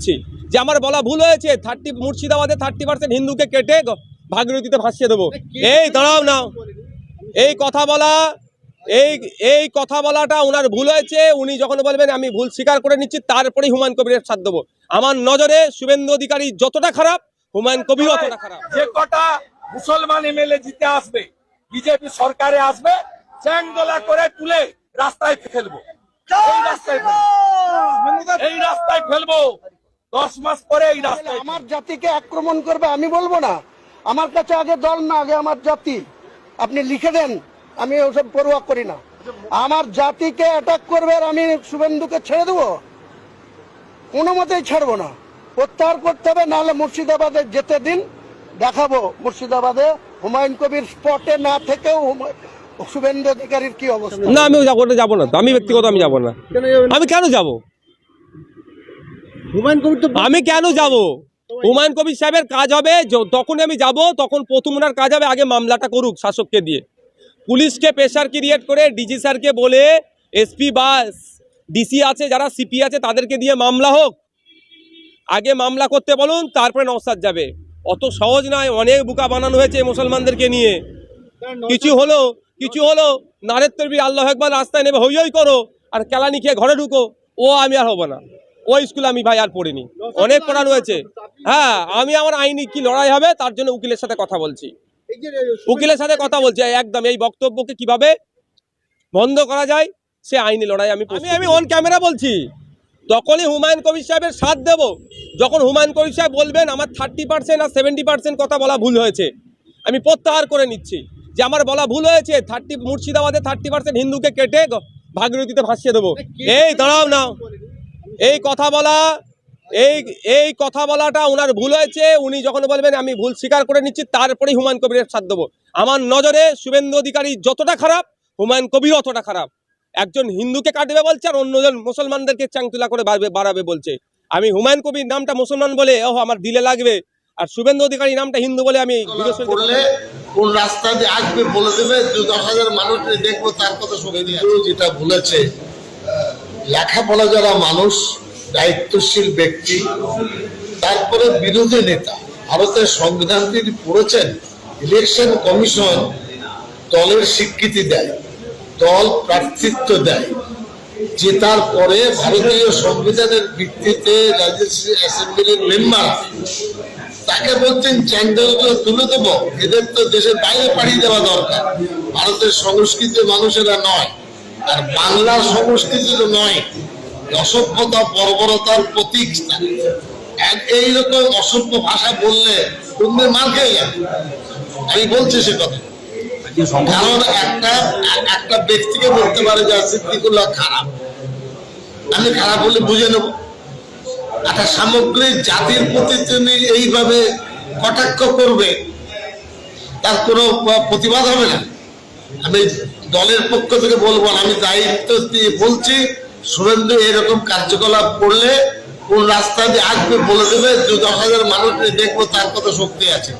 নিচ্ছি যে আমার বলা ভুল হয়েছে থার্টি মুর্শিদাবাদে থার্টি পার্সেন্ট হিন্দুকে কেটে ভাগীরথীতে ভাসিয়ে দেবো। এই দাঁড়াও না। এই কথা বলা এই এই কথা বলাটা ওনার ভুল হয়েছে। উনি যখন বলবেন আমি ভুল স্বীকার করে নিচ্ছি তারপরেই হুমায়ুন কবিরের সাথ দেবো। আমার নজরে শুভেন্দু অধিকারী যতটা খারাপ হুমায়ুন কবির অতটা খারাপ। যে কটা মুসলমান এমএলএ জিতে আসবে বিজেপি সরকারে আসবে চ্যাংদোলা করে তুলে রাস্তায় ফেলব। এই রাস্তায় ফেলব। এই রাস্তায় ফেলব। দশ মাস পরে এই রাস্তায় আমার জাতিকে আক্রমণ করবে আমি বলব না। আমার কাছে আগে দল না আগে আমার জাতি। আপনি লিখে দেন আমি ওসব পড়ুয়া করি না। আমার জাতিকে অ্যাটাক করবে আর আমি শুভেন্দুকে ছেড়ে দেবো? কোনো মতেই ছাড়বো না। প্রত্যাহার করতে হবে নাহলে মুর্শিদাবাদে যেতে দিন দেখাবো মুর্শিদাবাদে হুমায়ুন কবির স্পটে না থেকেও শুভেন্দু অধিকারীর কি অবস্থা? না আমি যাব না যাব না। আমি ব্যক্তিগত আমি যাব না। আমি কেন যাব? আমি কেন যাব? হুমায়ুন কবির সাহেবের কাজ হবে তখন আমি যাব তখন প্রথম ওনার কাজ হবে আগে মামলাটা করুক শাসককে দিয়ে। পুলিশকে প্রেশার ক্রিয়েট করে ডিজি স্যারকে বলে এসপি বা ডিসি আছে যারা সিপি আছে তাদেরকে দিয়ে মামলা হোক। আগে মামলা করতে বলুন তারপরে নসাদ যাবে। অত সহজ নয় অনেক বুকা বানানো হয়েছে মুসলমানদেরকে নিয়ে। কিছু হলো কিছু হলো নারের তরবি আল্লাহ একবার রাস্তায় নেবে হই হই করো আর কেলানি খেয়ে ঘরে ঢুকো ও আমি আর হব না। ওই স্কুলে আমি ভাই আর পড়িনি। অনেক পড়ানো হয়েছে হ্যাঁ আমি আমার আইনি কি লড়াই হবে তার জন্য উকিলের সাথে কথা বলছি। উকিলের সাথে কথা বলছি একদম এই বক্তব্যকে কীভাবে বন্ধ করা যায় সে আইনি লড়াই আমি আমি আমি অন ক্যামেরা বলছি। তখনই হুমায়ুন কবির সাহেবের সাথ দেব। যখন হুমায়ুন কবির সাহেব বলবেন আমার থার্টি পার্সেন্ট আর সেভেন্টি পার্সেন্ট কথা বলা ভুল হয়েছে আমি প্রত্যাহার করে নিচ্ছি। যে আমার বলা ভুল হয়েছে থার্টি মুর্শিদাবাদে থার্টি পার্সেন্ট হিন্দুকে কেটে ভাগীরথীতে ভাসিয়ে দেবো। এই দাঁড়াও না। এই কথা বলা এই এই কথা বলাটা ওনার ভুল হয়েছে। উনি যখন বলবেন আমি ভুল স্বীকার করে নিচ্ছি তারপরেই হুমায়ুন কবিরের সাথ দেবো। আমার নজরে শুভেন্দু অধিকারী যতটা খারাপ হুমায়ুন কবির অতটা খারাপ। একজন হিন্দুকে কাটবে বলছে আর অন্যজন মুসলমানদেরকে চাংতুলা করে বাড়বে- বাড়াবে বলছে। আমি হুমায়ুন কবির নামটা মুসলমান বলে ও আমার দিলে লাগবে। আর শুভেন্দু অধিকারী নামটা হিন্দু বলে আমি কোন রাস্তা দিয়ে আসবে বলে দেবে দু দশ হাজার মানুষ দেখব তার কথা শুনে যেটা বলেছে লেখাপড়া যারা মানুষ, দায়িত্বশীল ব্যক্তি, তারপরে বিরোধী নেতা, ভারতের সংবিধান তিনি পড়েছেন ইলেকশন কমিশন দলের স্বীকৃতি দেয়, দল প্রার্থিত্ব দেয়। জেতার পরে ভারতীয় সংবিধানের ভিত্তিতে রাজ্য অ্যাসেম্বলির মেম্বার তাকে বলছেন চ্যাংদলগুলো তুলে দেবো, এদের তো দেশের বাইরে পাঠিয়ে দেওয়া দরকার। ভারতের সংস্কৃতি মানুষেরা নয়। আর বাংলার সংস্কৃতি তো নয়, অসভ্যতা, বর্বরতার প্রতীক এইরকম অসভ্য ভাষা বললে তুমি মার খেয়ে যাবে। আমি বলছি সে কথা। কারণ একটা একটা ব্যক্তিকে বলতে পারে যে সিদ্দিকুল্লাহ খারাপ। আমি খারাপ বলে বুঝে নেব। একটা সামগ্রিক জাতির প্রতি তিনি এইভাবে কটাক্ষ করবে, তার কোনো প্রতিবাদ হবে না। আমি দলের পক্ষ থেকে বলব আমি দায়িত্ব দিয়ে বলছি সুরেন্দ্র এরকম কার্যকলাপ করলে কোন রাস্তা দিয়ে আসবে বলে দেবে দু দশ হাজার মানুষ দেখব তার কত শক্তি আছে।